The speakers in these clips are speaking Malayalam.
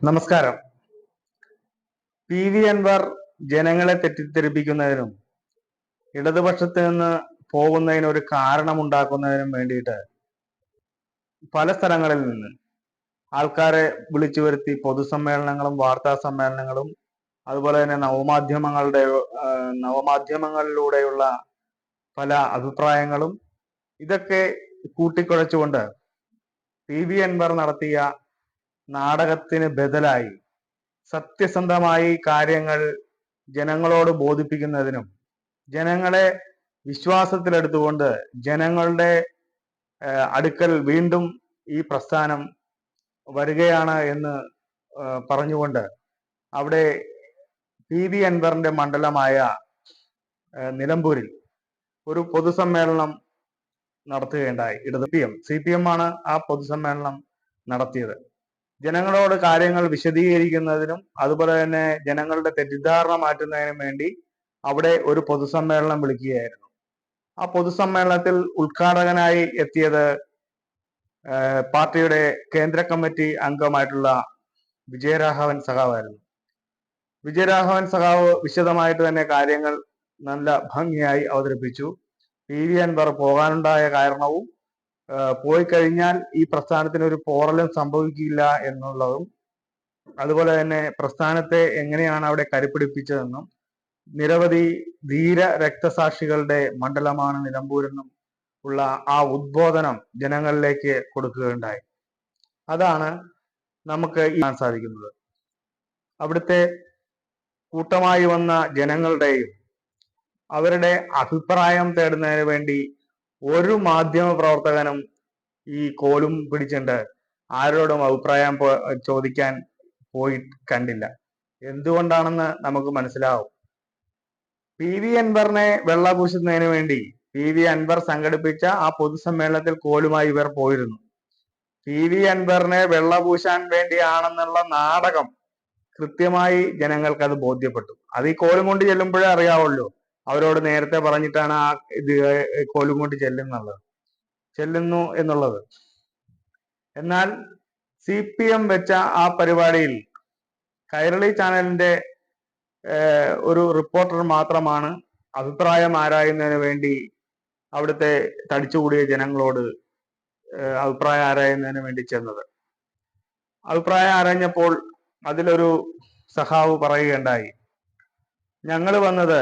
നമസ്കാരം. പി വി അൻവർ ജനങ്ങളെ തെറ്റിദ്ധരിപ്പിക്കുന്നതിനും ഇടതുപക്ഷത്ത് നിന്ന് പോകുന്നതിന് ഒരു കാരണമുണ്ടാക്കുന്നതിനും വേണ്ടിയിട്ട് പല സ്ഥലങ്ങളിൽ നിന്ന് ആൾക്കാരെ വിളിച്ചു വരുത്തി പൊതുസമ്മേളനങ്ങളും വാർത്താ സമ്മേളനങ്ങളും അതുപോലെ തന്നെ നവമാധ്യമങ്ങളുടെ നവമാധ്യമങ്ങളിലൂടെയുള്ള പല അഭിപ്രായങ്ങളും ഇതൊക്കെ കൂട്ടിക്കുഴച്ചുകൊണ്ട് പി വി അൻവർ നടത്തിയ നാടകത്തിന് ബദലായി. സത്യസന്ധമായി കാര്യങ്ങൾ ജനങ്ങളോട് ബോധിപ്പിക്കുന്നതിനും ജനങ്ങളെ വിശ്വാസത്തിലെടുത്തുകൊണ്ട് ജനങ്ങളുടെ അടുക്കൽ വീണ്ടും ഈ പ്രസ്ഥാനം വരികയാണ് എന്ന് പറഞ്ഞുകൊണ്ട് അവിടെ പി വി അൻവറിന്റെ മണ്ഡലമായ നിലമ്പൂരിൽ ഒരു പൊതുസമ്മേളനം നടത്തുകയുണ്ടായി. ഇടത് P M C P M ആണ് ആ പൊതുസമ്മേളനം നടത്തിയത്. ജനങ്ങളോട് കാര്യങ്ങൾ വിശദീകരിക്കുന്നതിനും അതുപോലെ തന്നെ ജനങ്ങളുടെ തെറ്റിദ്ധാരണ മാറ്റുന്നതിനും വേണ്ടി അവിടെ ഒരു പൊതുസമ്മേളനം വിളിക്കുകയായിരുന്നു. ആ പൊതുസമ്മേളനത്തിൽ ഉദ്ഘാടകനായി എത്തിയത് പാർട്ടിയുടെ കേന്ദ്ര കമ്മിറ്റി അംഗമായിട്ടുള്ള വിജയരാഘവൻ സഖാവായിരുന്നു. വിജയരാഘവൻ സഖാവ് വിശദമായിട്ട് തന്നെ കാര്യങ്ങൾ നല്ല ഭംഗിയായി അവതരിപ്പിച്ചു. പി വി അൻവർ പോകാനുണ്ടായ കാരണവും പോയി കഴിഞ്ഞാൽ ഈ പ്രസ്ഥാനത്തിന് ഒരു പോറലും സംഭവിക്കില്ല എന്നുള്ളതും അതുപോലെ തന്നെ പ്രസ്ഥാനത്തെ എങ്ങനെയാണ് അവിടെ കരുപ്പിടിപ്പിച്ചതെന്നും നിരവധി ധീര രക്തസാക്ഷികളുടെ മണ്ഡലമാണ് നിലമ്പൂരെന്നും ഉള്ള ആ ഉദ്ബോധനം ജനങ്ങളിലേക്ക് കൊടുക്കുകയുണ്ടായി. അതാണ് നമുക്ക് കാണാൻ സാധിക്കുന്നത്. അവിടുത്തെ കൂട്ടമായി വന്ന ജനങ്ങളുടെയും അവരുടെ അഭിപ്രായം തേടുന്നതിന് വേണ്ടി ഒരു മാധ്യമ പ്രവർത്തകനും ഈ കോലും പിടിച്ചിട്ട് ആരോടും അഭിപ്രായം ചോദിക്കാൻ പോയി കണ്ടില്ല. എന്തുകൊണ്ടാണെന്ന് നമുക്ക് മനസ്സിലാവും. പി വി അൻവറിനെ വെള്ളപൂശുന്നതിന് വേണ്ടി പി വി അൻവർ സംഘടിപ്പിച്ച ആ പൊതുസമ്മേളനത്തിൽ കോലുമായി ഇവർ പോയിരുന്നു. പി വി അൻവറിനെ വെള്ളപൂശാൻ വേണ്ടിയാണെന്നുള്ള നാടകം കൃത്യമായി ജനങ്ങൾക്ക് അത് ബോധ്യപ്പെട്ടു. അത് ഈ കോലും കൊണ്ട് ചെല്ലുമ്പോഴേ അറിയാവുള്ളൂ. അവരോട് നേരത്തെ പറഞ്ഞിട്ടാണ് ആ ഇത് കോലും കൊണ്ട് ചെല്ലുന്നുള്ളത് ചെല്ലുന്നു എന്നുള്ളത്. എന്നാൽ സി പി എം വെച്ച ആ പരിപാടിയിൽ കൈരളി ചാനലിന്റെ ഒരു റിപ്പോർട്ടർ മാത്രമാണ് അഭിപ്രായം ആരായുന്നതിന് വേണ്ടി അവിടുത്തെ തടിച്ചുകൂടിയ ജനങ്ങളോട് അഭിപ്രായം ആരായുന്നതിന് വേണ്ടി ചെന്നത്. അഭിപ്രായം ആരാഞ്ഞപ്പോൾ അതിലൊരു സഖാവ് പറയുകയുണ്ടായി. ഞങ്ങൾ വന്നത്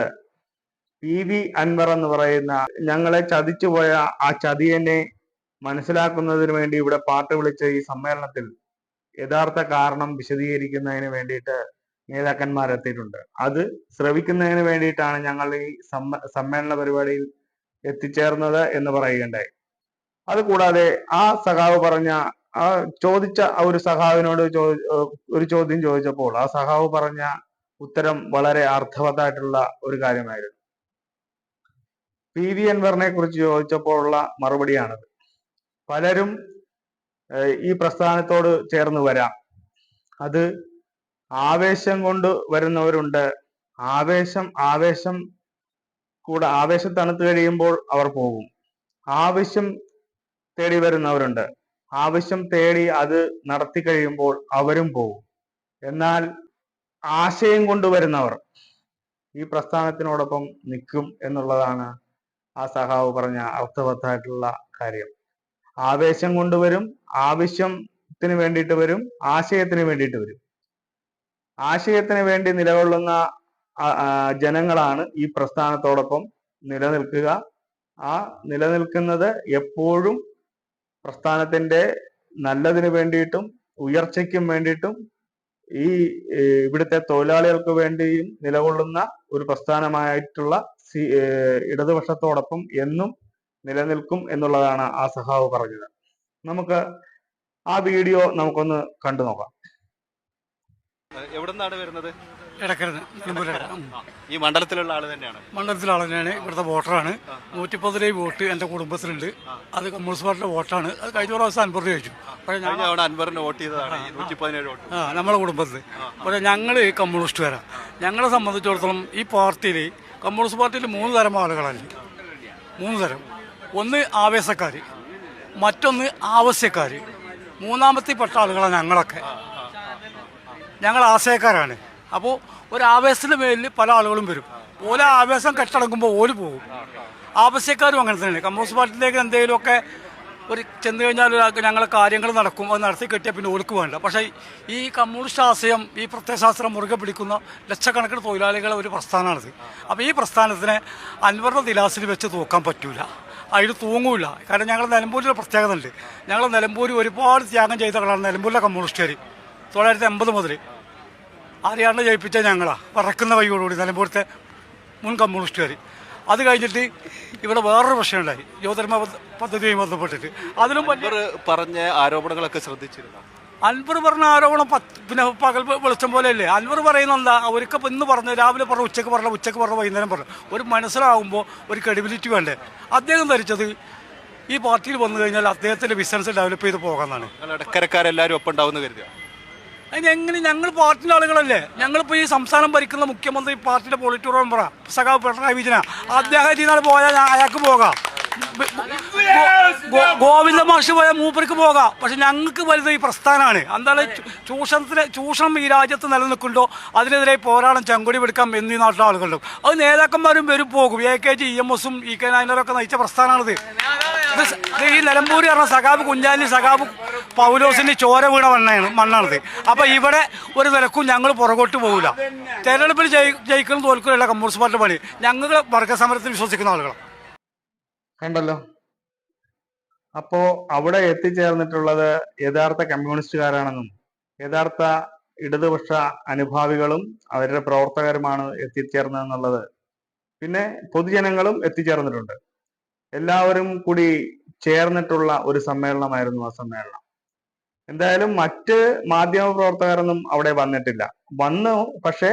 പി വി അൻവർ എന്ന് പറയുന്ന ഞങ്ങളെ ചതിച്ചുപോയ ആ ചതിയനെ മനസ്സിലാക്കുന്നതിന് വേണ്ടി ഇവിടെ പാട്ട് വിളിച്ച ഈ സമ്മേളനത്തിൽ യഥാർത്ഥ കാരണം വിശദീകരിക്കുന്നതിന് വേണ്ടിയിട്ട് നേതാക്കന്മാർ എത്തിയിട്ടുണ്ട്. അത് ശ്രവിക്കുന്നതിന് വേണ്ടിയിട്ടാണ് ഞങ്ങൾ ഈ സമ്മ സമ്മേളന പരിപാടിയിൽ എത്തിച്ചേർന്നത് എന്ന് പറയുകയുണ്ടായി. അതുകൂടാതെ ആ സഖാവ് പറഞ്ഞ ആ ചോദിച്ച ആ ഒരു സഖാവിനോട് ഒരു ചോദ്യം ചോദിച്ചപ്പോൾ ആ സഖാവ് പറഞ്ഞ ഉത്തരം വളരെ അർത്ഥവത്തായിട്ടുള്ള ഒരു കാര്യമായിരുന്നു. പി വി അൻവറിനെ കുറിച്ച് ചോദിച്ചപ്പോഴുള്ള മറുപടിയാണത്. പലരും ഈ പ്രസ്ഥാനത്തോട് ചേർന്ന് വരാം. അത് ആവേശം കൊണ്ട് വരുന്നവരുണ്ട്. ആവേശം ആവേശം കൂടെ ആവേശം തണുത്ത് കഴിയുമ്പോൾ അവർ പോകും. ആവശ്യം തേടി വരുന്നവരുണ്ട്. ആവശ്യം തേടി അത് നടത്തി കഴിയുമ്പോൾ അവരും പോകും. എന്നാൽ ആശയം കൊണ്ടുവരുന്നവർ ഈ പ്രസ്ഥാനത്തിനോടൊപ്പം നിൽക്കും എന്നുള്ളതാണ് ആ സഹാവ് പറഞ്ഞ അർത്ഥവത്തായിട്ടുള്ള കാര്യം. ആവേശം കൊണ്ടുവരും ആവശ്യത്തിന് വേണ്ടിയിട്ട് വരും ആശയത്തിന് വേണ്ടിയിട്ട് വരും. ആശയത്തിന് വേണ്ടി നിലകൊള്ളുന്ന ജനങ്ങളാണ് ഈ പ്രസ്ഥാനത്തോടൊപ്പം നിലനിൽക്കുക. ആ നിലനിൽക്കുന്നത് എപ്പോഴും പ്രസ്ഥാനത്തിന്റെ നല്ലതിന് വേണ്ടിയിട്ടും ഉയർച്ചയ്ക്കും വേണ്ടിയിട്ടും ഈ ഇവിടുത്തെ തൊഴിലാളികൾക്ക് വേണ്ടിയും നിലകൊള്ളുന്ന ഒരു പ്രസ്ഥാനമായിട്ടുള്ള സി ഏഹ്, ഇടതുപക്ഷത്തോടൊപ്പം എന്നും നിലനിൽക്കും എന്നുള്ളതാണ് ആ സഹാവ് പറഞ്ഞത്. നമുക്ക് ആ വീഡിയോ നമുക്കൊന്ന് കണ്ടു നോക്കാം. എവിടെ നിന്നാണ് വരുന്നത് ഈ മണ്ഡലത്തിലുള്ള ആൾ തന്നെയാണ്. മണ്ഡലത്തിലെ ആൾ തന്നെയാണ്. ഇവിടുത്തെ വോട്ടറാണ്. നൂറ്റി പതിനേഴ് വോട്ട് എന്റെ കുടുംബത്തിലുണ്ട്. അത് കമ്മ്യൂണിസ്റ്റ് പാർട്ടിയുടെ വോട്ടാണ്. അത് കഴിഞ്ഞ പ്രാവശ്യം അൻപത് രൂപ ചോദിച്ചു വോട്ട് ചെയ്തതാണ് വോട്ട്. ആ നമ്മളെ കുടുംബത്തിൽ. പക്ഷേ ഞങ്ങൾ കമ്മ്യൂണിസ്റ്റുകാരാണ് ഞങ്ങളെ സംബന്ധിച്ചിടത്തോളം ഈ പാർട്ടിയിൽ കമ്മ്യൂണിസ്റ്റ് പാർട്ടിയിൽ മൂന്ന് തരം ആളുകളല്ലേ മൂന്ന് തരം. ഒന്ന് ആവേശക്കാർ മറ്റൊന്ന് ആവശ്യക്കാർ മൂന്നാമത്തെ പെട്ട ആളുകളാണ് ഞങ്ങളൊക്കെ. ഞങ്ങൾ ആശയക്കാരാണ്. അപ്പോൾ ഒരു ആവേശത്തിന് മേലിൽ പല ആളുകളും വരും. ഓല ആവേശം കെട്ടടങ്ങുമ്പോൾ ഓര് പോകും. ആവശ്യക്കാരും അങ്ങനെ തന്നെയാണ് കമ്മ്യൂണിസ്റ്റ് പാർട്ടിയിലേക്ക് എന്തെങ്കിലുമൊക്കെ ഒരു ചെന്ന് കഴിഞ്ഞാൽ ഒരാൾക്ക് ഞങ്ങളെ കാര്യങ്ങൾ നടക്കും അത് നടത്തി കെട്ടിയ പിന്നെ ഓർക്ക് വേണ്ട. പക്ഷേ ഈ കമ്മ്യൂണിസ്റ്റ് ആശയം ഈ പ്രത്യയശാസ്ത്രം മുറുകെ പിടിക്കുന്ന ലക്ഷക്കണക്കിന് തൊഴിലാളികളെ ഒരു പ്രസ്ഥാനമാണിത്. അപ്പോൾ ഈ പ്രസ്ഥാനത്തിനെ അൻവറിന്റെ ദിലാസിൽ വെച്ച് തൂക്കാൻ പറ്റൂല. അതിൽ തൂങ്ങൂല. കാരണം ഞങ്ങൾ നിലമ്പൂരിൽ പ്രത്യേകത ഉണ്ട്. ഞങ്ങൾ നിലമ്പൂർ ഒരുപാട് ത്യാഗം ചെയ്ത ആളാണ് നിലമ്പൂരിലെ കമ്മ്യൂണിസ്റ്റുകാർ തൊള്ളായിരത്തി എൺപത് മുതൽ ആരെയാണ് ജയിപ്പിച്ച ഞങ്ങളാണ് പറക്കുന്ന കൈയോടുകൂടി നിലമ്പൂരത്തെ മുൻ കമ്മ്യൂണിസ്റ്റുകാർ അത് കഴിഞ്ഞിട്ട് ഇവിടെ വേറൊരു പ്രശ്നമുണ്ടായി. പദ്ധ- പദ്ധതിയുമായി ബന്ധപ്പെട്ടിട്ട്. അതിലും വലിയ പറഞ്ഞ ആരോപണങ്ങളൊക്കെ ശ്രദ്ധിച്ചിരുന്നു? അൻവർ പറഞ്ഞ ആരോപണം പത്ത് പിന്നെ പകൽ വെളിച്ചം പോലെയല്ലേ? അൻവർ പറയുന്ന എന്താ? അവർക്ക് ഇന്ന് പറഞ്ഞു രാവിലെ പറഞ്ഞു ഉച്ചയ്ക്ക് പറഞ്ഞു ഉച്ചയ്ക്ക് പറഞ്ഞു വൈകുന്നേരം പറഞ്ഞു ഒരു മനസ്സിലാകുമ്പോൾ ഒരു ക്രെഡിബിലിറ്റി വേണ്ടേ? അദ്ദേഹം ധരിച്ചത് ഈ പാർട്ടിയിൽ വന്നു കഴിഞ്ഞാൽ അദ്ദേഹത്തിന്റെ ബിസിനസ് ഡെവലപ്പ് ചെയ്ത് പോകാമെന്നാണ് ഇടക്കരക്കാരെല്ലാവരും ഒപ്പം ഉണ്ടാവുമെന്ന് കരുതുക അതിന് എങ്ങനെ ഞങ്ങൾ പാർട്ടിന്റെ ആളുകളല്ലേ? ഞങ്ങളിപ്പോൾ ഈ സംസ്ഥാനം ഭരിക്കുന്ന മുഖ്യമന്ത്രി പാർട്ടിയുടെ പോളിറ്റ് മെമ്പറ സഖാവ് പിണറായി വിജയന അദ്ദേഹം ഇതിനാൾ പോയാൽ അയാൾക്ക് പോകാം. ഗോവിന്ദ മാഷ് പോയാൽ മൂപ്പർക്ക് പോകാം. പക്ഷെ ഞങ്ങൾക്ക് വലുത് ഈ പ്രസ്ഥാനമാണ് എന്താണ് ചൂഷണത്തിന് ചൂഷണം ഈ രാജ്യത്ത് നിലനിൽക്കുന്നുണ്ടോ? അതിനെതിരെ പോരാടം ചെങ്കൊടി പിടിക്കാം എന്നീ നാട്ടിലെ ആളുകളുണ്ട്. അത് നേതാക്കന്മാരും വരും പോകും. A K G E M എസും ഇ കെ നായനറൊക്കെ നയിച്ച പ്രസ്ഥാനമാണിത് ഇത് ഈ നിലമ്പൂര് പറഞ്ഞ സഖാബ് കുഞ്ഞാലി സഖാബ് പൗലോസിന്റെ ചോര വീണ മണ്ണാണ് മണ്ണാണിത്. അപ്പൊ ഇവിടെ ഒരു നിലക്കും ഞങ്ങൾ പുറകോട്ട് പോകില്ല തെരഞ്ഞെടുപ്പിൽ ജയിക്കുന്ന ജയിക്കണം കമ്മ്യൂണിസ്റ്റ് പാർട്ടി പണി. ഞങ്ങൾ വർഗ സമരത്തിൽ വിശ്വസിക്കുന്ന ആളുകളാണ് കണ്ടല്ലോ. അപ്പോ അവിടെ എത്തിച്ചേർന്നിട്ടുള്ളത് യഥാർത്ഥ കമ്മ്യൂണിസ്റ്റുകാരാണെന്നും യഥാർത്ഥ ഇടതുപക്ഷ അനുഭാവികളും അവരുടെ പ്രവർത്തകരുമാണ് എത്തിച്ചേർന്നതെന്നുള്ളത്. പിന്നെ പൊതുജനങ്ങളും എത്തിച്ചേർന്നിട്ടുണ്ട്. എല്ലാവരും കൂടി ചേർന്നിട്ടുള്ള ഒരു സമ്മേളനമായിരുന്നു ആ സമ്മേളനം. എന്തായാലും മറ്റ് മാധ്യമ പ്രവർത്തകരൊന്നും അവിടെ വന്നിട്ടില്ല. വന്നു പക്ഷേ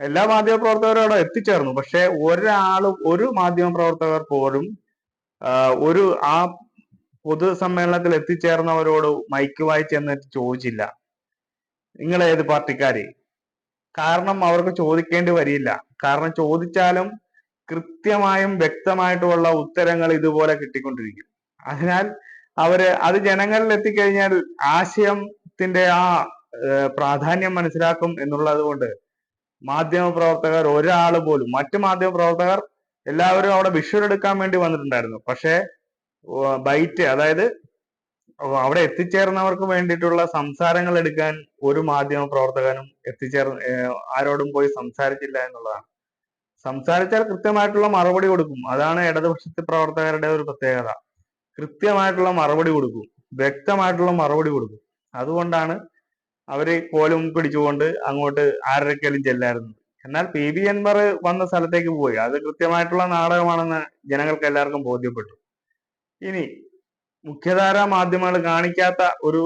എല്ലാ മാധ്യമ പ്രവർത്തകരും അവിടെ എത്തിച്ചേർന്നു. പക്ഷെ ഒരാളും ഒരു മാധ്യമ പ്രവർത്തകർ പോലും ഒരു ആ പൊതുസമ്മേളനത്തിൽ എത്തിച്ചേർന്നവരോട് മൈക്ക് വായിച്ച് എന്നിട്ട് ചോദിച്ചില്ല. നിങ്ങൾ ഏത് പാർട്ടിക്കാര്? കാരണം അവർക്ക് ചോദിക്കേണ്ടി വരില്ല. കാരണം ചോദിച്ചാലും കൃത്യമായും വ്യക്തമായിട്ടുമുള്ള ഉത്തരങ്ങൾ ഇതുപോലെ കിട്ടിക്കൊണ്ടിരിക്കും. അതിനാൽ അവർ അത് ജനങ്ങളിൽ എത്തിക്കഴിഞ്ഞാൽ ആശയത്തിന്റെ ആ പ്രാധാന്യം മനസ്സിലാക്കും എന്നുള്ളത് കൊണ്ട് മാധ്യമ പ്രവർത്തകർ ഒരാൾ പോലും മറ്റു മാധ്യമ പ്രവർത്തകർ എല്ലാവരും അവിടെ വിഷ്വൽ എടുക്കാൻ വേണ്ടി വന്നിട്ടുണ്ടായിരുന്നു. പക്ഷേ ബൈറ്റ് അതായത് അവിടെ എത്തിച്ചേർന്നവർക്ക് വേണ്ടിയിട്ടുള്ള സംസാരങ്ങൾ എടുക്കാൻ ഒരു മാധ്യമ പ്രവർത്തകനും എത്തിച്ചേർന്ന് ആരോടും പോയി സംസാരിച്ചില്ല എന്നുള്ളതാണ്. സംസാരിച്ചാൽ കൃത്യമായിട്ടുള്ള മറുപടി കൊടുക്കും. അതാണ് ഇടതുപക്ഷത്തെ പ്രവർത്തകരുടെ ഒരു പ്രത്യേകത. കൃത്യമായിട്ടുള്ള മറുപടി കൊടുക്കും. വ്യക്തമായിട്ടുള്ള മറുപടി കൊടുക്കും. അതുകൊണ്ടാണ് അവർ കോലും പിടിച്ചുകൊണ്ട് അങ്ങോട്ട് ആരൊക്കെയും ചെല്ലായിരുന്നത്. എന്നാൽ പി ബി അൻവർ വന്ന സ്ഥലത്തേക്ക് പോയി. അത് കൃത്യമായിട്ടുള്ള നാടകമാണെന്ന് ജനങ്ങൾക്ക് എല്ലാവർക്കും ബോധ്യപ്പെട്ടു. ഇനി മുഖ്യധാര മാധ്യമങ്ങൾ കാണിക്കാത്ത ഒരു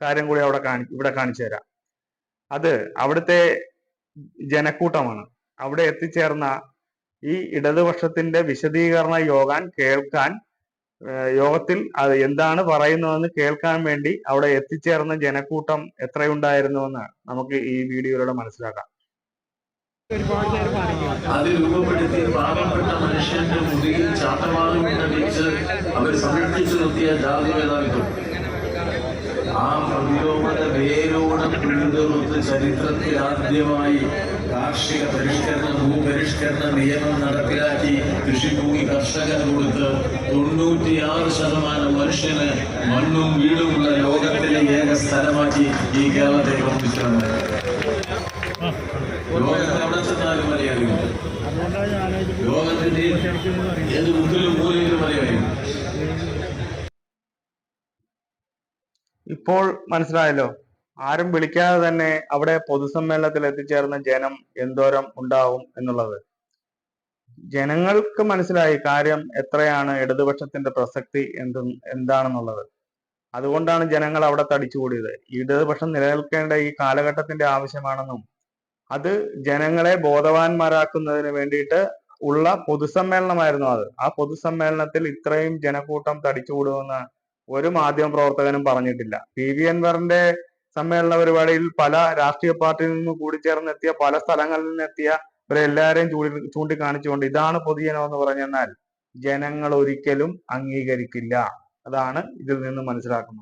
കാര്യം കൂടി അവിടെ കാണി ഇവിടെ കാണിച്ചു തരാം അത് അവിടുത്തെ ജനക്കൂട്ടമാണ്. അവിടെ എത്തിച്ചേർന്ന ഈ ഇടതുപക്ഷത്തിന്റെ വിശദീകരണ യോഗാൻ കേൾക്കാൻ യോഗത്തിൽ അത് എന്താണ് പറയുന്നതെന്ന് കേൾക്കാൻ വേണ്ടി അവിടെ എത്തിച്ചേർന്ന ജനക്കൂട്ടം എത്രയുണ്ടായിരുന്നുവെന്ന് നമുക്ക് ഈ വീഡിയോയിലൂടെ മനസ്സിലാക്കാം. അത് രൂപപ്പെടുത്തിയ പാവപ്പെട്ട മനുഷ്യന്റെ മുറിയിൽ ചാട്ടവാറുകൊണ്ട് വെച്ച് അവർ സംരക്ഷിച്ചു നിർത്തിയ ജാതിമേധാവിത്വം ആ പ്രതിരോധ വേരോടെ പിഴുതെറുത്ത് ചരിത്രത്തിൽ ആദ്യമായി കാർഷിക പരിഷ്കരണ ഭൂപരിഷ്കരണ നിയമം നടപ്പിലാക്കി കൃഷിഭൂമി കർഷകന് കൊടുത്ത് തൊണ്ണൂറ്റിയാറ് ശതമാനം മനുഷ്യന് മണ്ണും വീടുമുള്ള ലോകത്തിലെ ഏക സ്ഥലമാക്കി ഈ കേരളത്തെ മലയാളികൾ. ഇപ്പോൾ മനസ്സിലായല്ലോ. ആരും വിളിക്കാതെ തന്നെ അവിടെ പൊതുസമ്മേളനത്തിൽ എത്തിച്ചേർന്ന ജനം എന്തോരം ഉണ്ടാവും എന്നുള്ളത്. ജനങ്ങൾക്ക് മനസ്സിലായി കാര്യം എത്രയാണ് ഇടതുപക്ഷത്തിന്റെ പ്രസക്തി എന്ത് എന്താണെന്നുള്ളത്. അതുകൊണ്ടാണ് ജനങ്ങൾ അവിടെ തടിച്ചുകൂടിയത്. ഇടതുപക്ഷം നിലനിൽക്കേണ്ട ഈ കാലഘട്ടത്തിന്റെ ആവശ്യമാണെന്നും അത് ജനങ്ങളെ ബോധവാന്മാരാക്കുന്നതിന് വേണ്ടിയിട്ട് ഉള്ള പൊതുസമ്മേളനമായിരുന്നു അത്. ആ പൊതുസമ്മേളനത്തിൽ ഇത്രയും ജനക്കൂട്ടം തടിച്ചുകൂടുമെന്ന് ഒരു മാധ്യമ പ്രവർത്തകനും പറഞ്ഞിട്ടില്ല. പി വി അൻവറിന്റെ സമ്മേളന പരിപാടിയിൽ പല രാഷ്ട്രീയ പാർട്ടിയിൽ നിന്ന് കൂടിച്ചേർന്നെത്തിയ പല സ്ഥലങ്ങളിൽ നിന്നെത്തിയ ഇവരെല്ലാരെയും ചൂണ്ടി ചൂണ്ടിക്കാണിച്ചുകൊണ്ട് ഇതാണ് പൊതുജനം എന്ന് പറഞ്ഞെന്നാൽ ജനങ്ങൾ ഒരിക്കലും അംഗീകരിക്കില്ല. അതാണ് ഇതിൽ നിന്ന് മനസ്സിലാക്കുന്നത്.